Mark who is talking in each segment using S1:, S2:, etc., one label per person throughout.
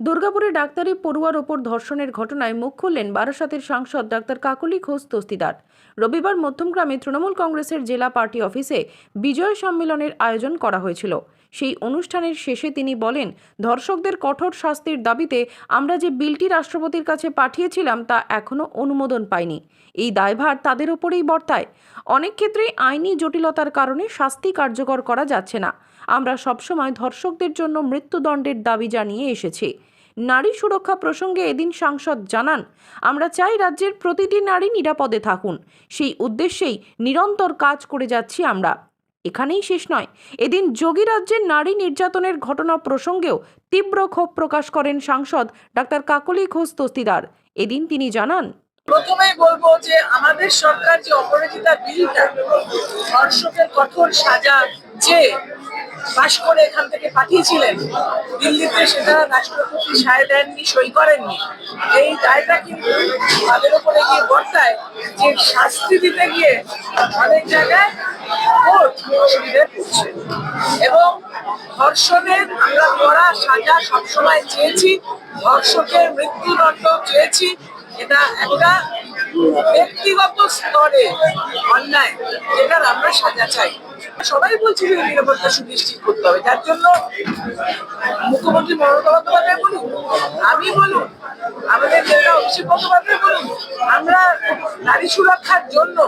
S1: দুর্গাপুরে ডাক্তারি পড়ুয়ার ওপর ধর্ষণের ঘটনায় মুখ খুললেন বারাসাতের সাংসদ ডাক্তার কাকলি ঘোষ তস্তিদার। রবিবার মধ্যমগ্রামে তৃণমূল কংগ্রেসের জেলা পার্টি অফিসে বিজয় সম্মেলনের আয়োজন করা হয়েছিল। সেই অনুষ্ঠানের শেষে তিনি বলেন ধর্ষকদের কঠোর শাস্তির দাবিতে আমরা যে বিলটি রাষ্ট্রপতির কাছে পাঠিয়েছিলাম তা এখনও অনুমোদন পায়নি এই দায়ভার তাদের ওপরেই বর্তায়। অনেক ক্ষেত্রেই আইনি জটিলতার কারণে শাস্তি কার্যকর করা যাচ্ছে না। আমরা সবসময় ধর্ষকদের জন্য মৃত্যুদণ্ডের দাবি জানিয়ে এসেছি। নারী সুরক্ষা প্রসঙ্গে এদিন সাংসদ জানান, আমরা চাই রাজ্যের প্রতিটি নারী নিরাপদে থাকুন। সেই উদ্দেশ্যেই নিরন্তর কাজ করে যাচ্ছি আমরা। এখানেই শেষ নয়। এদিন যোগী রাজ্যের নারী নির্যাতনের ঘটনা প্রসঙ্গেও তীব্র ক্ষোভ প্রকাশ করেন সাংসদ ডাক্তার কাকলি ঘোষ তস্তিদার। এদিন তিনি জানান,
S2: প্রথমেই বলব যে আমাদের সরকার যে অপরাজিতা বিলটা, ধর্ষকের কঠোর সাজা যে পাশ করে এখান থেকে পাঠিয়েছিলেন, দিল্লিতে সেটা রাষ্ট্রপতি সায় দেননি, সই করেননি। এই দায়টা কিন্তু তাদের উপরে গিয়ে বর্তায় যে শাস্তি দিতে গিয়ে অনেক জায়গায় এবং ধর্ষণের আমরা সাজা সবসময় চেয়েছি মৃত্যুদণ্ড চেয়েছি। এটা একটা ব্যক্তিগত স্তরে অন্যায়, যেটার আমরা সাজা চাই। সবাই বলছি যে নিরাপত্তা সুনিশ্চিত করতে হবে, যার জন্য মুখ্যমন্ত্রী মমতা বন্দ্যোপাধ্যায় বলুন, আমি বলুন, আমাদের নেতা অভিষেক বন্দ্যোপাধ্যায় বলুন, আমরা নারী সুরক্ষার জন্য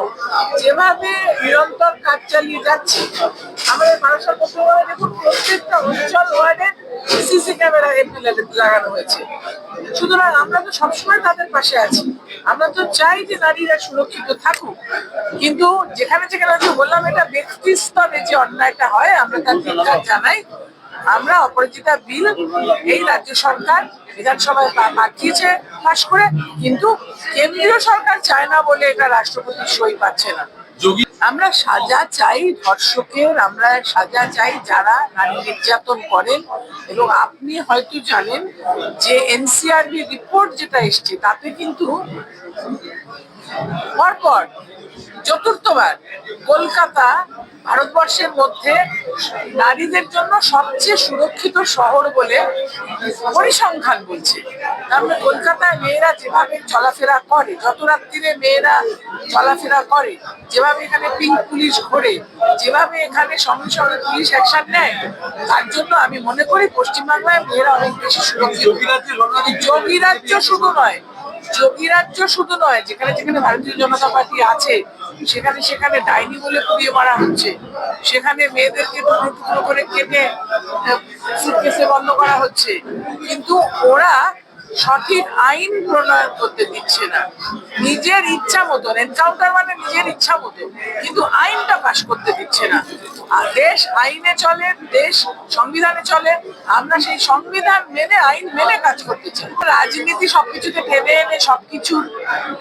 S2: যেভাবে নিরন্তর কাজ চালিয়ে যাচ্ছি, আমাদের মানুষের পক্ষে দেখুন প্রত্যেকটা অঞ্চল ওয়ার্ডে সিসি ক্যামেরা লাগানো হয়েছে। সুতরাং আমরা তো সবসময় তাদের পাশে আছি। আমরা তো চাই যে নারীরা সুরক্ষিত থাকুক। কিন্তু যেখানে যেখানে আমি বললাম, এটা ব্যক্তি স্তরে যে অন্যায়টা হয়, আমরা তার ধিক্কার জানাই। আমরা অপরাজিতা বিল, এই রাজ্য সরকার বিধানসভায় পাঠিয়েছে পাশ করে। কিন্তু কেন্দ্রীয় সরকার চায় না বলে এটা রাষ্ট্রপতির সই পাচ্ছে না। আমরা সাজা চাই ধর্ষকের, আমরা সাজা চাই যারা নারী নির্যাতন করেন। এবং আপনি হয়তো জানেন যে এনসিআরবি রিপোর্ট যেটা এসছে, তাতে কিন্তু পরপর চতুর্থবার কলকাতা ভারতবর্ষের মধ্যে নারীদের জন্য সবচেয়ে সুরক্ষিত শহর বলে পরিসংখ্যান বলছে। তারপরে কলকাতায় মেয়েরা যেভাবে চলাফেরা করে যত রাত্রিরে মেয়েরা চলাফেরা করে যেভাবে এখানে পিঙ্ক পুলিশ ঘোরে যেভাবে এখানে সঙ্গে সঙ্গে পুলিশ অ্যাকশন নেয় তার জন্য আমি মনে করি পশ্চিমবাংলায় মেয়েরা অনেক বেশি সুরক্ষিত। যোগী রাজ্য শুধু নয় যোগী রাজ্য শুধু নয়, যেখানে যেখানে ভারতীয় জনতা পার্টি আছে, সেখানে সেখানে ডাইনি বলে পুড়িয়ে মারা হচ্ছে। সেখানে মেয়েদেরকে টুকরো টুকরো করে কেটে সুটকেসে বন্ধ করা হচ্ছে। কিন্তু ওরা সঠিক আইন প্রণয়ন করতে দিচ্ছে না। নিজের ইচ্ছা মতন এনকাউন্টার মানে নিজের ইচ্ছা মতো কিন্তু আইনটা পাশ করতে দিচ্ছে না। আর দেশ আইনে চলে, দেশ সংবিধানে চলে, আমরা সেই সংবিধান মেনে, আইন মেনে কাজ করতে চাই। রাজনীতি সবকিছুকে টেনে এনে সবকিছুর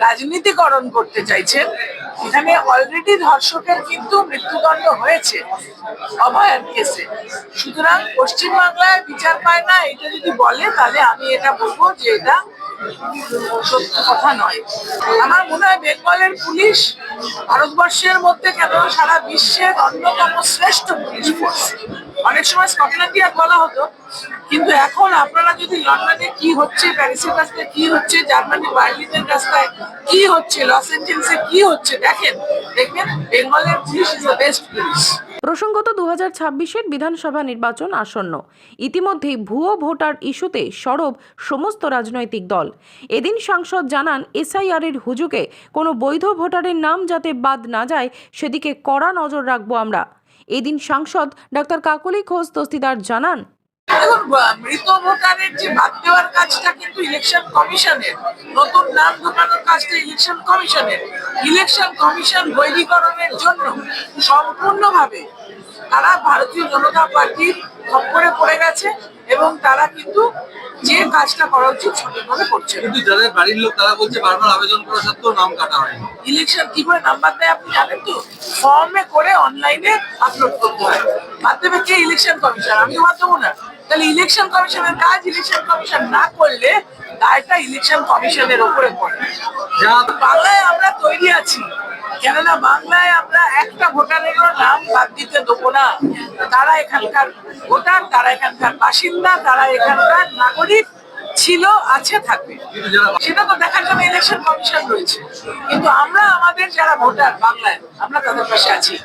S2: রাজনীতিকরণ করতে চাইছেন। এখানে অলরেডি ধর্ষকের কিন্তু মৃত্যুদণ্ড হয়েছে, অভয়ার কেসে সুতরাং পশ্চিমবাংলায় বিচার পায় না, এটা যদি বলে, তাহলে আমি এটা বলব যে এটা সত্য কথা নয়। আমার মনে হয় বেঙ্গলের পুলিশ ভারতবর্ষের মধ্যে কেন সারা বিশ্বের অন্যতম শ্রেষ্ঠ পুলিশ ফোর্স অনেক সময় স্কটল্যান্ড ইয়ার্ড বলা হতো, কিন্তু এখন আপনারা যদি লন্ডনে কি হচ্ছে, প্যারিসের রাস্তায় কি হচ্ছে, জার্মানি বার্লিনের রাস্তায় কি হচ্ছে, লস এঞ্জেলসে কি হচ্ছে, দেখেন, দেখবেন বেঙ্গলের police is the best police
S1: প্রসঙ্গত দু হাজার বিধানসভা নির্বাচন আসন্ন। ইতিমধ্যেই ভুয়ো ভোটার ইস্যুতে সরব সমস্ত রাজনৈতিক দল। এদিন সাংসদ জানান, এসআইআরের হুজুকে কোনো বৈধ ভোটারের নাম যাতে বাদ না যায়, সেদিকে কড়া নজর রাখব আমরা। এদিন সাংসদ ডাক্তার কাকলি ঘোষ দস্তিদার জানান
S2: মৃত ভোটারের যে বাদ দেওয়ার কাজটা কিন্তু ইলেকশন কমিশনের, নতুন নাম ঢোকানোর কাজটা ইলেকশন কমিশনের। ইলেকশন কমিশন বৈধীকরণের জন্য সম্পূর্ণভাবে তারা ভারতীয় জনতা পার্টির খপ্পরে পড়ে গেছে এবং তারা কিন্তু যে কাজটা করা উচিত সঠিকভাবে করছে।
S3: কিন্তু যাদের বাড়ির লোক তারা বলছে বারবার আবেদন করা সত্ত্বেও নাম কাটা হয়নি।
S2: ইলেকশন কি করে নাম্বার দেয় আপনি জানেন তো? ফর্মে করে অনলাইনে আপলোড করতে হয়। মাধ্যমে কে ইলেকশন কমিশন আমি দেবো না। তাহলে ইলেকশন কমিশনের কাজ ইলেকশন কমিশন না করলে দায়টা ইলেকশন কমিশনের ওপরে পড়ে।
S3: যা
S2: বাংলায় আমরা তৈরি আছি। কেননা বাংলায় আমরা একটা ভোটারেরও নাম বাদ দিতে দেবো না। তারা এখানকার ভোটার, তারা এখানকার বাসিন্দা, তারা এখানকার নাগরিক ছিল, আছে, থাকবে। সেটা তো দেখার জন্য ইলেকশন কমিশন রয়েছে। কিন্তু আমরা, আমাদের যারা ভোটার বাংলায়, আমরা তাদের পাশে আছি।